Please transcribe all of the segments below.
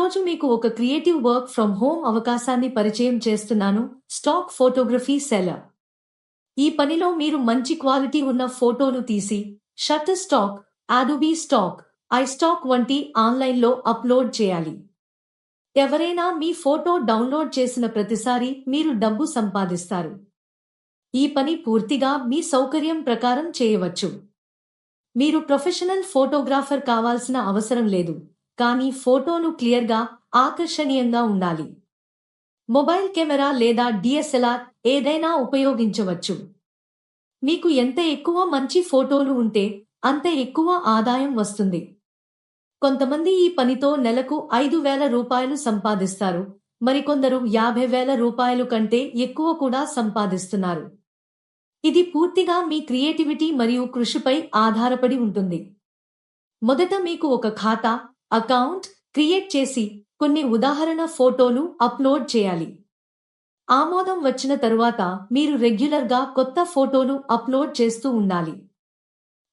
ఈరోజు మీకు ఒక క్రియేటివ్ వర్క్ ఫ్రమ్ హోమ్ అవకాశాన్ని పరిచయం చేస్తున్నాను. Stock photography seller. ఈ పనిలో మీరు మంచి క్వాలిటీ ఉన్న ఫోటోలు తీసి shutter stock Adobe stock I stock వంటి ఆన్లైన్లో అప్లోడ్ చేయాలి. ఎవరైనా మీ ఫోటో డౌన్లోడ్ చేసిన ప్రతిసారి మీరు డబ్బు సంపాదిస్తారు. ఈ పని పూర్తిగా మీ సౌకర్యం ప్రకారం చేయవచ్చు. మీరు ప్రొఫెషనల్ ఫోటోగ్రాఫర్ కావాల్సిన అవసరం లేదు. కానీ ఫోటోలు క్లియర్గా ఆకర్షణీయంగా ఉండాలి. మొబైల్ కెమెరా లేదా డిఎస్ఎల్ఆర్ ఏదైనా ఉపయోగించవచ్చు. మీకు ఎంత ఎక్కువ మంచి ఫోటోలు ఉంటే అంత ఎక్కువ ఆదాయం వస్తుంది. కొంతమంది ఈ పనితో నెలకు ఐదు వేల రూపాయలు సంపాదిస్తారు. మరికొందరు యాభై వేల రూపాయలు కంటే ఎక్కువ కూడా సంపాదిస్తున్నారు. ఇది పూర్తిగా మీ క్రియేటివిటీ మరియు కృషిపై ఆధారపడి ఉంటుంది. మొదట మీకు ఒక ఖాతా అకౌంట్ క్రియేట్ చేసి కొన్ని ఉదాహరణ ఫోటోలు అప్లోడ్ చేయాలి. ఆమోదం వచ్చిన తరువాత మీరు రెగ్యులర్గా కొత్త ఫోటోలు అప్లోడ్ చేస్తూ ఉండాలి.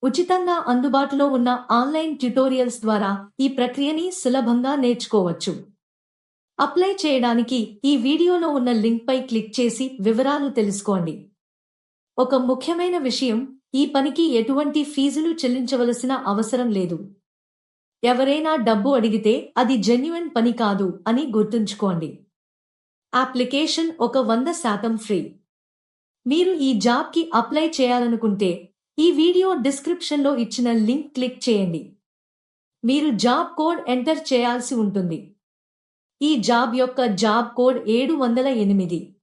ఉచితంగా అందుబాటులో ఉన్న ఆన్లైన్ ట్యుటోరియల్స్ ద్వారా ఈ ప్రక్రియని సులభంగా నేర్చుకోవచ్చు. అప్లై చేయడానికి ఈ వీడియోలో ఉన్న లింక్పై క్లిక్ చేసి వివరాలు తెలుసుకోండి. ఒక ముఖ్యమైన విషయం ఈ పనికి ఎటువంటి ఫీజులు చెల్లించవలసిన అవసరం లేదు. ఎవరైనా డబ్బు అడిగితే అది జెన్యున్ పని కాదు అని గుర్తుంచుకోండి. అప్లికేషన్ ఒక వంద శాతం ఫ్రీ మీరు ఈ జాబ్కి అప్లై చేయాలనుకుంటే ఈ వీడియో డిస్క్రిప్షన్లో ఇచ్చిన లింక్ క్లిక్ చేయండి. మీరు జాబ్ కోడ్ ఎంటర్ చేయాల్సి ఉంటుంది. ఈ జాబ్ యొక్క జాబ్ కోడ్ ఏడు వందల ఎనిమిది.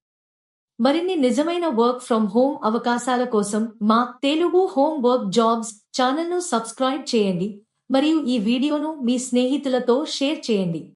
మరిన్ని నిజమైన వర్క్ ఫ్రమ్ హోమ్ అవకాశాల కోసం మా తెలుగు హోమ్ వర్క్ జాబ్స్ ఛానల్ను సబ్స్క్రైబ్ చేయండి. మరియు ఈ వీడియోను మీ స్నేహితులతో షేర్ చేయండి.